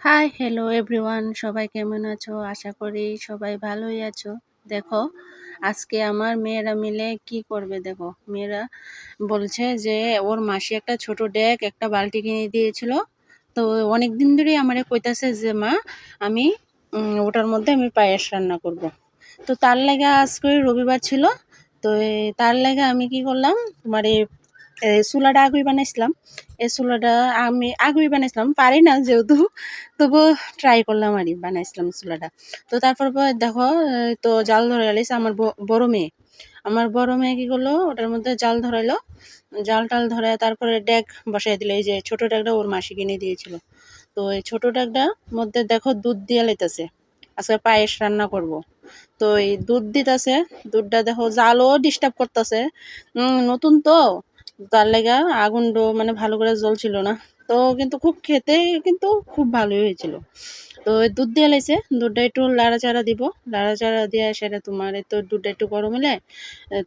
Hi hello everyone সবাই কেমন আছো? আশা করি সবাই ভালোই আছো। দেখো, আজকে আমার মেয়েরা মিলে কি করবে দেখো? মেয়েরা বলছে যে ওর মাসি একটা ছোট ডেক একটা বালতি কিনে দিয়েছিল। তো অনেক দিন ধরেই আমারে কইতাছে যে, মা, আমি ওটার মধ্যে আমি পায়েস রান্না করব। তো তার লাগে আজকে রবিবার ছিল। তো তার লাগে আমি কি করলাম, তোমার এই চুলাটা আগুই বানাইছিলাম। এই চুলাটা আমি আগুই বানাইছিলাম, পারি না যেহেতু তবু ট্রাই করলাম আর বানাইছিলাম চুলাটা। তো তারপর পর দেখো তো জাল ধরাইছে আমার ব- বড় মেয়ে। আমার বড় মেয়ে কি করল, ওটার মধ্যে জাল ধরাইলো, জাল টাল ধরে তারপরে ডেক বসাই দিল, এই যে ছোট ডেকটা ওর মাসি কিনে দিয়েছিল। তো এই ছোট ডেকটার মধ্যে দেখো দুধ দিয়ে লাইতেছে আজকে পায়েস রান্না করব। তো এই দুধ দিতেছে, দুধটা দেখো জালও ডিস্টার্ব করতেছে। নতুন তো তার লেগা আগুনটো মানে ভালো করে জ্বলছিল না। তো কিন্তু খুব খেতে কিন্তু খুব ভালোই হয়েছিল। তো দুধ দিয়ে লাইছে, দুধটা একটু লাড়াচাড়া দিব। লাড়াচাড়া দিয়ে সেটা তোমার তো দুধটা একটু গরম হলে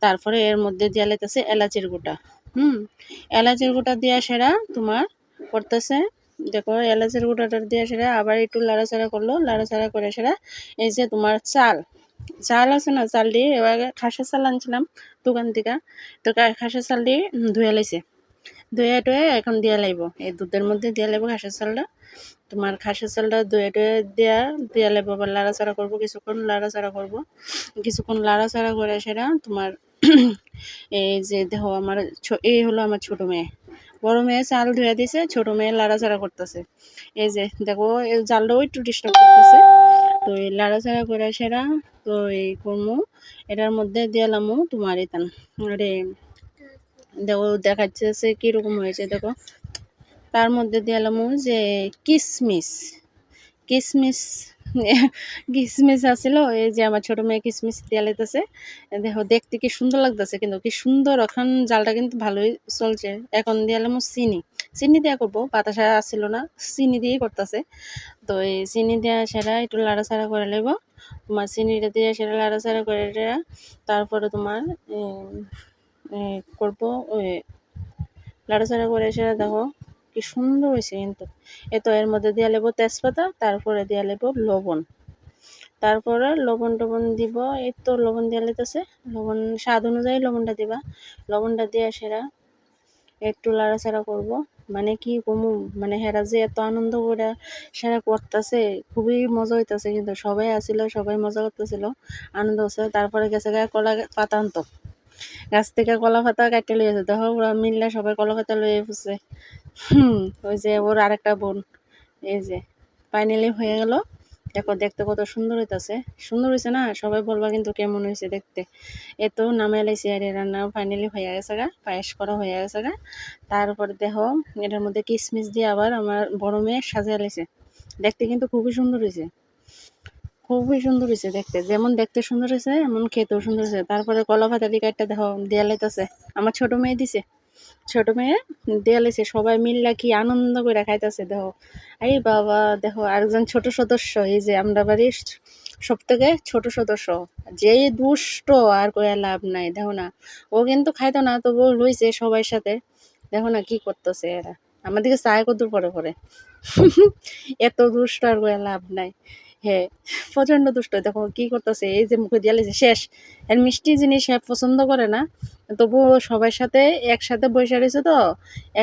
তারপরে এর মধ্যে দিয়ে লাইতেছে এলাচের গোটা। হুম, এলাচের গোটা দিয়ে সেরা তোমার করতেছে। দেখো, এলাচের গোটাটা দিয়ে সেরা আবার একটু লাড়াচাড়া করল। লাড়াচাড়া করে সেরা এই যে তোমার চাল। চাল আছে না চাল দিয়ে এবার খাসের চাল আনছিলাম দোকান থেকে। তো খাসের চাল দিয়ে ধুয়ে লাইছে ধুয়ে টুয়ে এখন দিয়ে লাইব এই দুধের মধ্যে দিয়ে লাইব খাসের চালটা। তোমার খাসের চালটা ধুয়ে টুয়ে দেয়া, দিয়ে লাইব আবার লাড়াচাড়া করব, কিছুক্ষণ লাড়াচাড়া করব। কিছুক্ষণ লাড়াচাড়া করে সেটা তোমার এই যে দেখো আমার এই হলো আমার ছোট মেয়ে। বড় মেয়ে চাল ধুয়ে দিছে, ছোট মেয়ে লাড়াচাড়া করতেছে। এই যে দেখো, এই জালটাও একটু ডিস্টার্ব করতেছে। তো এই লাড়াচাড়া করে সেরা, তো এই করমু। এটার মধ্যে দিলামও তোমার এতান। আরে, দেখো, দেখাচ্ছে সে কীরকম হয়েছে, দেখো। তার মধ্যে দিলামও যে কিসমিস কিসমিস কিসমিস আছিল, এই যে আমার ছোট মেয়ে কিসমিস দিয়ে লাইতেছে দেখো, দেখতে কি সুন্দর লাগতেছে কিন্তু, কি সুন্দর এখন জালটা কিন্তু ভালোই চলছে। এখন দিয়ালাম চিনি। চিনি দেওয়া করব, বাতাসা আসছিল না, চিনি দিয়েই করতেছে। তো এই চিনি দেওয়া সেটা একটু লাড়াচাড়া করে নেব তোমার চিনিটা দিয়ে সেটা লাড়াচাড়া করে তারপরে তোমার করব, ওই, লাড়াচাড়া করে সেটা দেখো। কি সুন্দর হয়েছে কিন্তু। এ তো এর মধ্যে দিয়ে নেব তেজপাতা, তারপরে দিয়ে নেব লবণ। তারপরে লবণ টবণ দিব, এই তো লবণ দিয়ে লেতেছে লবণ, স্বাদ অনুযায়ী লবণটা দিবা। লবণটা দিয়ে সেরা। একটু লাড়াচাড়া করব। মানে কি কমু মানে হেরা যে এত আনন্দ করে সেরা করতেছে, খুবই মজা হইতেছে কিন্তু। সবাই আসিল সবাই মজা করতেছিল, আনন্দ হচ্ছে। তারপরে গেছে গায়ে কলা পাতা আনতো। গাছ থেকে কলা পাতা কাটতে লইয়াছে দেখো মিললে সবাই কলা পাতা লইয়ে ফুসছে। ওই যে ওর আরেকটা বোন, এই যে ফাইনালি হয়ে গেল। দেখো, দেখতে কত সুন্দর হইতাছে। সুন্দর হয়েছে না? সবাই বলবা কিন্তু কেমন হয়েছে দেখতে। এত নামে লাইছে আর রান্না ফাইনালি হয়ে গেছে গা, পায়েস করা হয়ে গেছে গা। তারপরে দেখো, এটার মধ্যে কিসমিস দিয়ে আবার আমার বড় মেয়ে সাজিয়ে লাইছে দেখতে কিন্তু খুবই সুন্দর হয়েছে খুবই সুন্দর হয়েছে দেখতে। যেমন দেখতে সুন্দর হয়েছে এমন খেতেও সুন্দর হয়েছে তারপরে কলা পাতা দিকে একটা দেখো দেয়া লাইতেছে আমার ছোট মেয়ে দিছে। ছোট মেয়ে দেয়ালেছে সবাই মিল্লা কি আনন্দ করে খাইতেছে, দেখো। এই বাবা, দেখো, আরেকজন ছোট সদস্য, এই যে আমরা বাড়ির সব থেকে ছোট সদস্য। যেই দুষ্ট, আর কয়া লাভ নাই, দেখো না। ও কিন্তু খাইতো না তবু লইছে সবাই সাথে। দেখো না কি করতেছে এরা। আমাদেরকে চায় কত পরে পরে। এত দুষ্ট, আর কয়া লাভ নাই। হ্যাঁ প্রচণ্ড দুষ্ট। দেখো কি করতেছে, এই যে মুখে দিয়ে লেছে শেষ। এর মিষ্টি জিনিস সে পছন্দ করে না, তবুও সবার সাথে একসাথে বসে রয়েছে তো,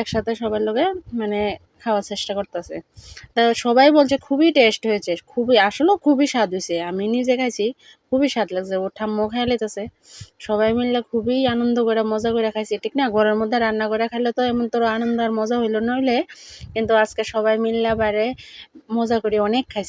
একসাথে সবার লোকে মানে খাওয়ার চেষ্টা করতেছে। তা সবাই বলছে খুবই টেস্ট হয়েছে, খুবই, আসলেও খুবই স্বাদ হয়েছে। আমি নিজে খাইছি, খুবই স্বাদ লাগছে। ওর ঠাম্মাও খাই লেতেছে সবাই মিললে খুবই আনন্দ করে, মজা করে খাইছি। ঠিক না? ঘরের মধ্যে রান্না করে খাইলে তো এমন তোর আনন্দ আর মজা হইল নইলে, কিন্তু আজকে সবাই মিললে বাইরে মজা করে অনেক খাইছি।